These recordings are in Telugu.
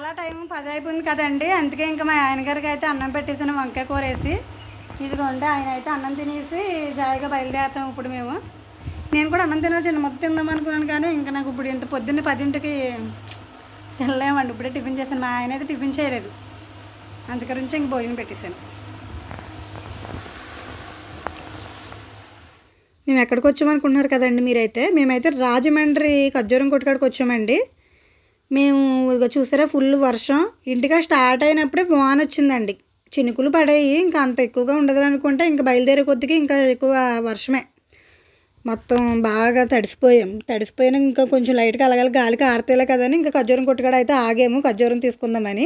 చాలా టైం పది అయిపోయింది కదండి. అందుకే ఇంకా మా ఆయన గారికి అయితే అన్నం పెట్టేసాను వంకాయ కూర వేసి ఇదిగోండి ఆయన అయితే అన్నం తినేసి జాయిగా బయలుదేరుతాం ఇప్పుడు మేము. నేను కూడా అన్నం తినాలి చిన్న మొత్తం తిందాం అనుకున్నాను కానీ ఇంకా నాకు ఇప్పుడు ఇంత పొద్దున్న పదింటికి తినలేమండి. ఇప్పుడే టిఫిన్ చేశాను. మా ఆయన అయితే టిఫిన్ చేయలేదు. అందుకరించి ఇంక భోజనం పెట్టేశాను. మేము ఎక్కడికి వచ్చామనుకుంటున్నారు కదండి మీరైతే? మేమైతే రాజమండ్రి ఖర్జూరం కొట్టుకాడికి వచ్చామండి. మేము ఇక చూసారా ఫుల్ వర్షం. ఇంటిగా స్టార్ట్ అయినప్పుడే వాన్ వచ్చిందండి. చినుకులు పడాయి ఇంకా అంత ఎక్కువగా ఉండదు అనుకుంటే ఇంకా బయలుదేరే కొద్దికి ఇంకా ఎక్కువ వర్షమే. మొత్తం బాగా తడిసిపోయాం. తడిసిపోయినా ఇంకా కొంచెం లైట్గా అలగాలి గాలికి ఆరితేలే కదని ఇంకా ఖర్జూరం కొట్టుకాడ అయితే ఆగాము ఖర్జూరం తీసుకుందామని.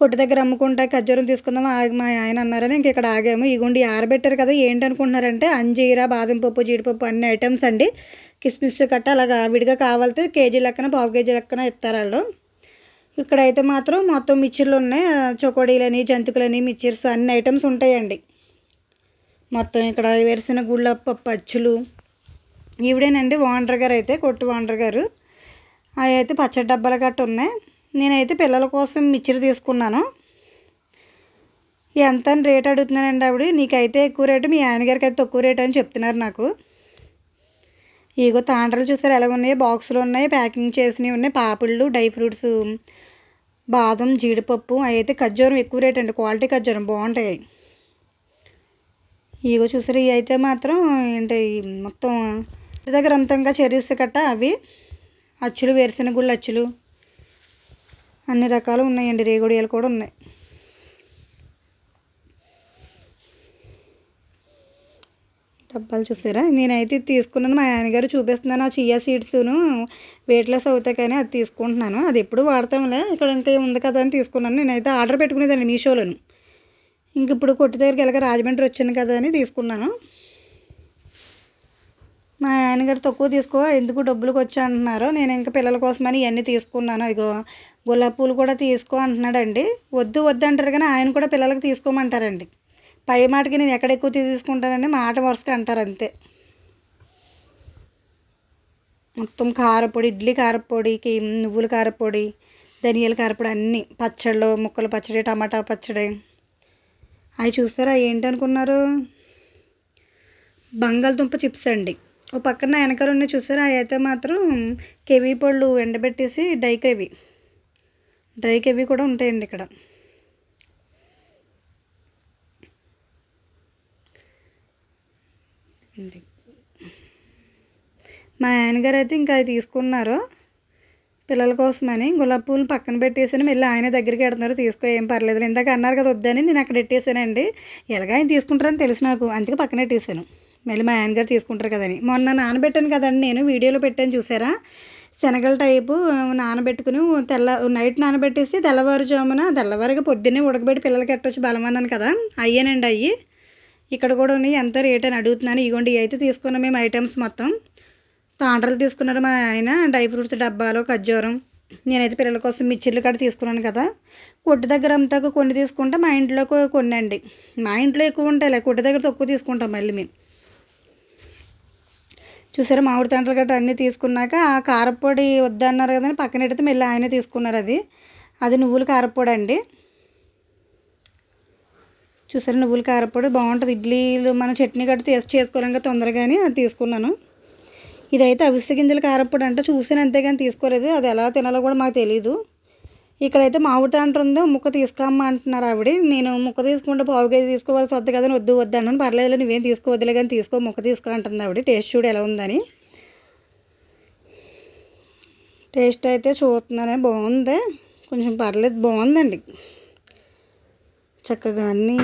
కొట్టు దగ్గర అమ్ముకుంటా ఖర్జూరం తీసుకుందాం ఆగి మా ఆయన అన్నారని ఇంక ఇక్కడ ఆగాము. ఇగుండి ఆరబెట్టారు కదా ఏంటి అనుకుంటున్నారంటే అంజీరా బాదం పప్పు జీడిపప్పు అన్ని ఐటమ్స్ అండి. కిస్మిస్ కట్ట అలాగా విడిగా కావాలితే కేజీ లెక్కన పావు కేజీ లెక్కన ఇస్తారు వాళ్ళు. ఇక్కడైతే మాత్రం మొత్తం మిక్చర్లు ఉన్నాయి. చొకోడీలని చకోడీలని జంతికలని మిక్చర్స్ అన్ని ఐటమ్స్ ఉంటాయండి. మొత్తం ఇక్కడ వేరుసిన గుళ్ళ పప్పు ఈవిడేనండి ఓనర్ గారు అయితే కొట్టు ఓనర్ గారు. అవి అయితే పచ్చడి డబ్బాలు గట్ట ఉన్నాయి. నేనైతే పిల్లల కోసం మిక్చర్ తీసుకున్నాను. ఎంత అని రేట్ అడుగుతున్నానండి ఆవిడ? నీకైతే ఎక్కువ రేటు మీ ఆయనగారికి అయితే తక్కువ రేటు అని చెప్తున్నారు నాకు. ఇగో తాండ్రలు చూసారు? ఎలా ఉన్నాయి? బాక్సులు ఉన్నాయి ప్యాకింగ్ చేసినవి ఉన్నాయి. పాపిళ్ళు డ్రై ఫ్రూట్స్ బాదం జీడిపప్పు అవి అయితే ఖర్జూరం ఎక్కువ రేట్ అండి. క్వాలిటీ ఖర్జూరం బాగుంటాయి. ఇగో చూసారు? ఇవి అయితే మాత్రం ఏంటి మొత్తం దగ్గర అంతంగా చెరీస్ కట్ట అవి. అచ్చులు వేరుశెనగ గుళ్ళు అచ్చులు. అన్ని రకాలు ఉన్నాయండి. రేగుడియాలు కూడా ఉన్నాయి. డబ్బాలు చూసారా? నేనైతే తీసుకున్నాను. మా ఆయనగారు చూపిస్తున్నాను ఆ చియా సీడ్స్ను వెయిట్ లెస్ అవుతాయి కానీ అది తీసుకుంటున్నాను. అది ఎప్పుడు వాడతాంలే. ఇక్కడ ఇంకా ఉంది కదా అని తీసుకున్నాను. నేనైతే ఆర్డర్ పెట్టుకునేదాన్ని మీషోలోను. ఇంక ఇప్పుడు కొట్టు దగ్గరికి వెళ్ళక రాజమండ్రి వచ్చాను కదా అని తీసుకున్నాను. మా ఆయనగారు తక్కువ తీసుకో ఎందుకు డబ్బులకు వచ్చా అంటున్నారు. నేను ఇంకా పిల్లల కోసమని ఇవన్నీ తీసుకున్నాను. ఇగో గులాబీ పూలు కూడా తీసుకో అంటున్నాడండి. వద్దు వద్దు అంటారు కానీ ఆయన కూడా పిల్లలకి తీసుకోమంటారండి. పై మాటకి నేను ఎక్కడ ఎక్కువ తీసుకుంటానని మాట వరుసగా అంటారు అంతే. మొత్తం కారపొడి ఇడ్లీ కారపొడికి నువ్వుల కారపొడి ధనియాల కారపొడి అన్నీ పచ్చళ్ళు ముక్కల పచ్చడి టమాటా పచ్చడి. అవి చూస్తారా ఏంటి అనుకున్నారు బంగాళదుంప చిప్స్ అండి. ఓ పక్కన వెనకాల ఉన్నాయి చూసారా అవి అయితే మాత్రం కెవీ పళ్ళు ఎండబెట్టేసి డ్రై కెవీ. డ్రై కెవీ కూడా ఉంటాయండి ఇక్కడ. అండి. మా ఆయనగారు అయితే ఇంకా అవి తీసుకున్నారు. పిల్లల కోసమని గులాబీ పూలు పక్కన పెట్టేసాను. మళ్ళీ ఆయన దగ్గరికి వెళ్తున్నారు. తీసుకో ఏం పర్లేదు ఇందాక అన్నారు కదా వద్దని నేను అక్కడ పెట్టేశానండి. ఎలాగ ఆయన తీసుకుంటారని తెలుసు నాకు. అందుకే పక్కన పెట్టేశాను. మళ్ళీ మా ఆయనగారు తీసుకుంటారు కదని. మొన్న నానబెట్టాను కదండి నేను. వీడియోలో పెట్టాను చూసారా? శనగల టైపు నానబెట్టుకుని తెల్ల నైట్ నానబెట్టేసి తెల్లవారుజామున తెల్లవారుగా పొద్దున్నే ఉడకబెట్టి పిల్లలకి పెట్టవచ్చు బలం అన్నాను కదా. అయ్యానండి అయ్యి. ఇక్కడ కూడా ఉన్నాయి. ఎంత రేట్ అని అడుగుతున్నాను. ఇగోండి అయితే తీసుకున్నాం మేము ఐటమ్స్ మొత్తం. తాండ్రలు తీసుకున్నారు మా ఆయన. డ్రై ఫ్రూట్స్ డబ్బాలు ఖర్జూరం. నేనైతే పిల్లల కోసం మిర్చిలు కూడా తీసుకున్నాను కదా. కొట్టు దగ్గర అంతా కొన్ని తీసుకుంటే మా ఇంట్లోకి కొన్ని అండి మా ఇంట్లో ఎక్కువ ఉంటాయి కొట్టు దగ్గర తక్కువ తీసుకుంటాం మళ్ళీ మేము. చూసారా మామిడి తండ్రులు గట్రా అన్నీ తీసుకున్నాక ఆ కారపొడి వద్దన్నారు కదండి పక్కన పెడితే మళ్ళీ ఆయనే తీసుకున్నారు అది. అది నువ్వుల కారపొడి అండి చూసారా? నువ్వుల కారపొడి బాగుంటుంది. ఇడ్లీలు మన చట్నీ గట్రా టేస్ట్ చేసుకోలేం తొందరగానే అది తీసుకున్నాను. ఇదైతే అవిసె గింజల కారపొడి అంటే. చూసాను అంతేగాని తీసుకోలేదు. అది ఎలా తినాలో కూడా మాకు తెలియదు ఇక్కడైతే మామిడి అంటుందో ముక్క తీసుకోమ్మా అంటున్నారు ఆవిడ. నేను ముక్క తీసుకుంటే పావు కేజీ తీసుకోవాల్సి వద్దు కదా వద్దు వద్దు అన్నాను. పర్లేదు నువ్వేం తీసుకోవద్దులే కానీ తీసుకో ముక్క తీసుకో అంటుంది ఆవిడ. టేస్ట్ చూడు ఎలా ఉందని. టేస్ట్ అయితే చూస్తున్నానే బాగుంది. కొంచెం పర్లేదు బాగుందండి. చక్కగా అన్నీ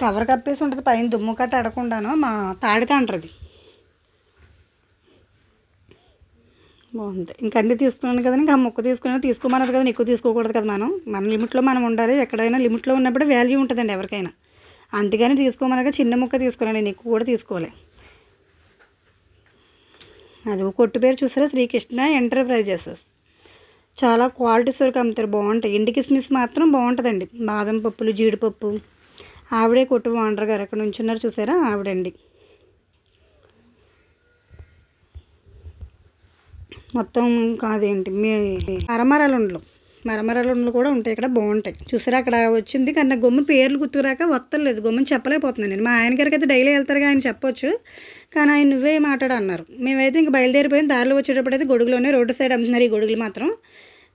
కవర్ కప్పేసి ఉంటుంది పైన దుమ్ము కట్ట అడకుండాను మా తాడితే అంటారు బాగుంది. ఇంకా అన్నీ తీసుకున్నాను కదా ఇంకా ఆ ముక్క తీసుకున్నాను. తీసుకోమన్నారు కదా ఎక్కువ తీసుకోకూడదు కదా మనం. మన లిమిట్లో మనం ఉండాలి. ఎక్కడైనా లిమిట్లో ఉన్నప్పుడు వాల్యూ ఉంటుందండి ఎవరికైనా. అందుకని తీసుకోమనగా చిన్న ముక్క తీసుకున్నాను నేను ఎక్కువ కూడా తీసుకోవాలి. అది కొట్టు పేరు చూసారా? శ్రీకృష్ణ ఎంటర్ప్రైజెస్ చాలా క్వాలిటీ సరుకు అమ్ముతారు. బాగుంటాయి. ఎండి కిస్మిస్ మాత్రం బాగుంటుందండి. బాదం పప్పులు జీడిపప్పు. ఆవిడే కొట్టు ఓనర్ గారు అక్కడ నుంచున్నారు చూసారా? ఆవిడండి. మొత్తం కాదేంటి? మీ అరమరలుండలు. మరమరాలు కూడా ఉంటాయి. ఇక్కడ బాగుంటాయి. చూసారా? అక్కడ వచ్చింది. కానీ నాకు గమ్మున పేర్లు గుర్తురాక వస్తలేదు గమ్మున చెప్పలేకపోతున్నాను నేను. మా ఆయన గారికి అయితే డైలీ వెళ్తారుగా ఆయన చెప్పొచ్చు. కానీ ఆయన నువ్వే మాట్లాడు అన్నారు. మేమైతే ఇంక బయలుదేరిపోయిన దారిలో వచ్చేటప్పుడు అయితే గొడుగులోనే రోడ్డు సైడ్ అమ్ముతున్నారు ఈ గొడుగులు మాత్రం.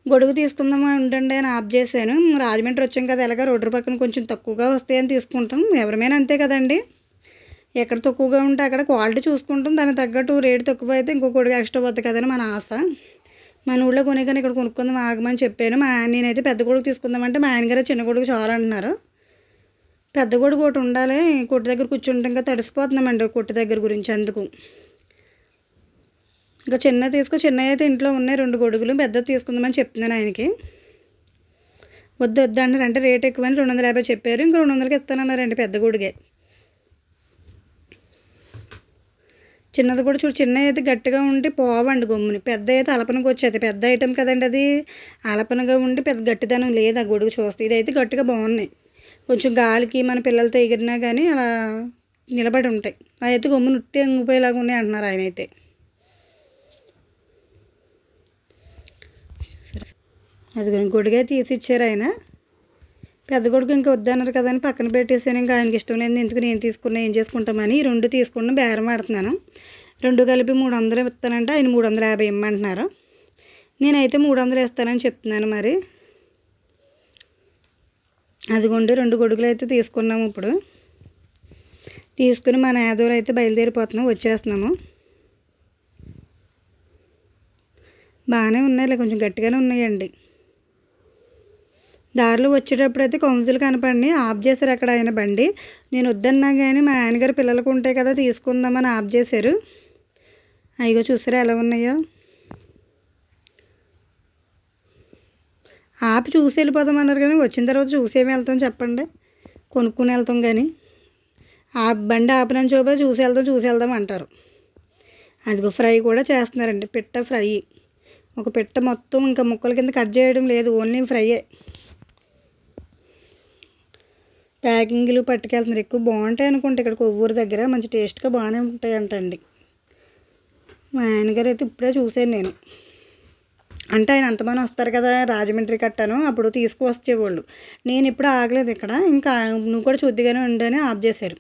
గొడుగు తీసుకుందాం ఉండండి అని ఆఫ్ చేశాను. రాజమండ్రి వచ్చాం కదా ఎలాగ? రోడ్డు పక్కన కొంచెం తక్కువగా వస్తాయని తీసుకుంటాం. ఎవరిమైనా అంతే కదండి. ఎక్కడ తక్కువగా ఉంటే అక్కడ క్వాలిటీ చూసుకుంటాం. దానికి తగ్గట్టు రేటు తక్కువ అయితే ఇంకో గొడుగు ఎక్స్ట్రా పోతుంది కదని మన ఆశ. మన ఊళ్ళో కొనేగానే ఇక్కడ కొనుక్కుందాం ఆగమని చెప్పాను. మా నేనైతే పెద్ద కొడుకు తీసుకుందామంటే మా ఆయనగారు చిన్న కొడుకు చాలా అంటున్నారు. పెద్ద కొడుకు ఒకటి ఉండాలి కొట్టు దగ్గర కూర్చుంటే ఇంకా తడిసిపోతున్నామండి కొట్టు దగ్గర గురించి అందుకు. ఇంకా చిన్న తీసుకో చిన్న అయితే ఇంట్లో ఉన్నాయి రెండు గొడుగులు పెద్ద తీసుకుందామని చెప్తున్నాను ఆయనకి. వద్దు వద్దు అన్నారు. అంటే రేట్ ఎక్కువని రెండు వందల యాభై చెప్పారు. ఇంకా రెండు వందలకి ఇస్తానన్నారండి పెద్ద గొడుగే చిన్నది కూడా చూడు చిన్న అయితే గట్టిగా ఉండి పోవండి గమ్ముని. పెద్ద అయితే అలపనకు వచ్చేది. పెద్ద ఐటెం కదండి అది. అలపనగా ఉండి పెద్ద గట్టిదనం లేదు ఆ గొడుగు చూస్తే. ఇదైతే గట్టిగా బాగున్నాయి. కొంచెం గాలికి మన పిల్లలతో ఎగిరినా కానీ అలా నిలబడి ఉంటాయి. అయితే గమ్మున ఉత్తి ఎంగిపోయేలాగా ఉన్నాయి అంటున్నారు ఆయన అయితే అది గొడుగే తీసి ఇచ్చారు ఆయన. పెద్ద కొడుకు ఇంకా వద్దన్నారు కదని పక్కన పెట్టేసాను ఇంకా ఆయనకి ఇష్టం లేదు ఎందుకు నేను తీసుకున్నా ఏం చేసుకుంటామని ఈ రెండు తీసుకున్న బేరం ఆడుతున్నాను. రెండు కలిపి మూడు వందలు ఇస్తానంటే ఆయన మూడు వందల యాభై ఇమ్మంటున్నారు. నేనైతే మూడు వందలు ఇస్తానని చెప్తున్నాను మరి. అదిగోండి రెండు గొడుగులు అయితే తీసుకున్నాము ఇప్పుడు. తీసుకుని మన యాదవులు అయితే బయలుదేరిపోతున్నాం వచ్చేస్తున్నాము. బాగానే ఉన్నాయి కొంచెం గట్టిగానే ఉన్నాయండి. దారిలో వచ్చేటప్పుడు అయితే కౌన్సిల్ కనపడి ఆఫ్ చేశారు అక్కడ ఆయన బండి. నేను వద్దన్నా కానీ మా ఆయనగారు పిల్లలకు ఉంటాయి కదా తీసుకుందామని ఆఫ్ చేశారు. అయ్యో చూసారా ఎలా ఉన్నాయో. ఆపి చూసి వెళ్ళిపోదాం అన్నారు కానీ వచ్చిన తర్వాత చూసేమి వెళ్తాం చెప్పండి. కొనుక్కుని వెళ్తాం కానీ ఆ బండి ఆపినని చూపే చూసి వెళ్దాం చూసి వెళ్దాం అంటారు. అదిగో ఫ్రై కూడా చేస్తున్నారండి పిట్ట ఫ్రై. ఒక పిట్ట మొత్తం ఇంకా ముక్కల కింద కట్ చేయడం లేదు ఓన్లీ ఫ్రైయే. ప్యాకింగ్లు పట్టుకెళ్తున్నారు. ఎక్కువ బాగుంటాయి అనుకుంటే ఇక్కడ కొవ్వూరు దగ్గర. మంచి టేస్ట్గా బాగానే ఉంటాయి అంటండి మా ఆయనగారు అయితే ఇప్పుడే చూసాను నేను. అంటే ఆయన అంతమంది వస్తారు కదా రాజమండ్రి కట్టాను అప్పుడు తీసుకువచ్చేవాళ్ళు. నేను ఇప్పుడు ఆగలేదు ఇక్కడ. ఇంకా నువ్వు కూడా చూద్దిగానే ఉండని ఆఫ్ చేశారు.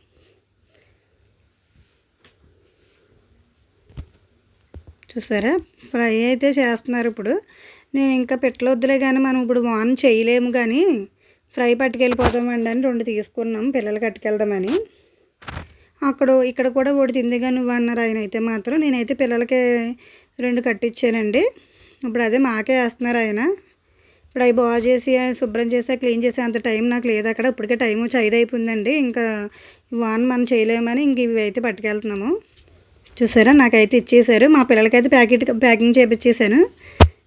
చూసారా? ఫ్రై అయితే చేస్తున్నారు ఇప్పుడు. నేను ఇంకా పెట్టలొద్దులే కానీ మనం ఇప్పుడు వాన్ చేయలేము కానీ ఫ్రై పట్టుకెళ్ళిపోదామండి అని రెండు తీసుకున్నాం పిల్లలు కట్టుకెళ్దామని. అక్కడ ఇక్కడ కూడా ఒకటి తిందిగా నువ్వు అన్నారు ఆయన అయితే మాత్రం. నేనైతే పిల్లలకి రెండు కట్టించానండి ఇప్పుడు అదే మాకే వేస్తున్నారు ఆయన. ఇప్పుడు అవి బాగు చేసి శుభ్రం చేసి క్లీన్ చేసి అంత టైం నాకు లేదు. అక్కడ ఇప్పటికే టైం వచ్చి ఐదు అయిపోయిందండి. ఇంకా వాన్ మనం చేయలేమని ఇంక ఇవి అయితే పట్టుకెళ్తున్నాము. చూసారా? నాకైతే ఇచ్చేసారు. మా పిల్లలకైతే ప్యాకెట్ ప్యాకింగ్ చేపించేసాను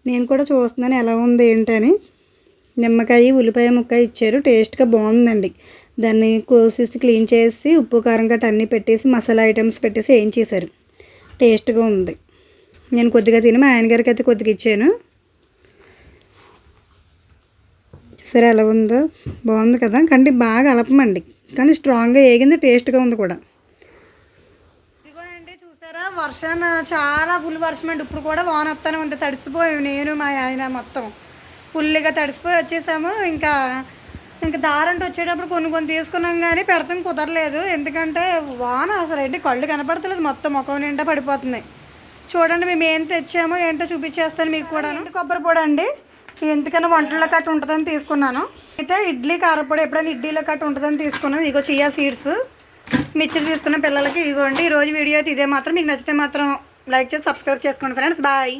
నేను కూడా చూస్తున్నాను ఎలా ఉంది ఏంటని. నిమ్మకాయ ఉల్లిపాయ ముక్క ఇచ్చారు. టేస్ట్గా బాగుందండి. దాన్ని కోసేసి క్లీన్ చేసి ఉప్పు కారం గట్ట అన్నీ పెట్టేసి మసాలా ఐటమ్స్ పెట్టేసి ఏం చేశారు? టేస్ట్గా ఉంది. నేను కొద్దిగా తిని మా ఆయనగారికి అయితే కొద్దిగా ఇచ్చాను. సరే ఎలా ఉందో? బాగుంది కదా? కానీ బాగా అలపమండి. కానీ స్ట్రాంగ్గా ఏగింది టేస్ట్గా ఉంది కూడా. ఇదిగోనండి చూసారా? వర్షాన్ని చాలా ఫుల్ వర్షం అండి ఇప్పుడు కూడా వాన వస్తానే ఉంది. తడిసిపోయాం నేను మా ఆయన మొత్తం. ఫుల్గా తడిసిపోయి వచ్చేసాము. ఇంకా ఇంకా దారంటే వచ్చేటప్పుడు కొన్ని కొన్ని తీసుకున్నాం కానీ పెడతాం కుదరలేదు. ఎందుకంటే వాన అసలు ఏంటి కళ్ళు కనపడతలేదు. మొత్తం ముఖం నిండా పడిపోతుంది. చూడండి మేము ఏం తెచ్చామో ఏంటో చూపించేస్తాను మీకు కూడా కొబ్బరి పొడి అండి. ఎందుకన్నా వంటల్లో కట్ట ఉంటుందని తీసుకున్నాను. అయితే ఇడ్లీ కారపొడి ఎప్పుడైనా ఇడ్లీలో కట్ట ఉంటుందని తీసుకున్నాను. ఇగో చియా సీడ్స్. మిక్చర్ తీసుకున్న పిల్లలకి ఇగోండి. ఈరోజు వీడియో అయితే ఇదే మాత్రం. మీకు నచ్చితే మాత్రం లైక్ చేసి సబ్స్క్రైబ్ చేసుకోండి ఫ్రెండ్స్. బాయ్.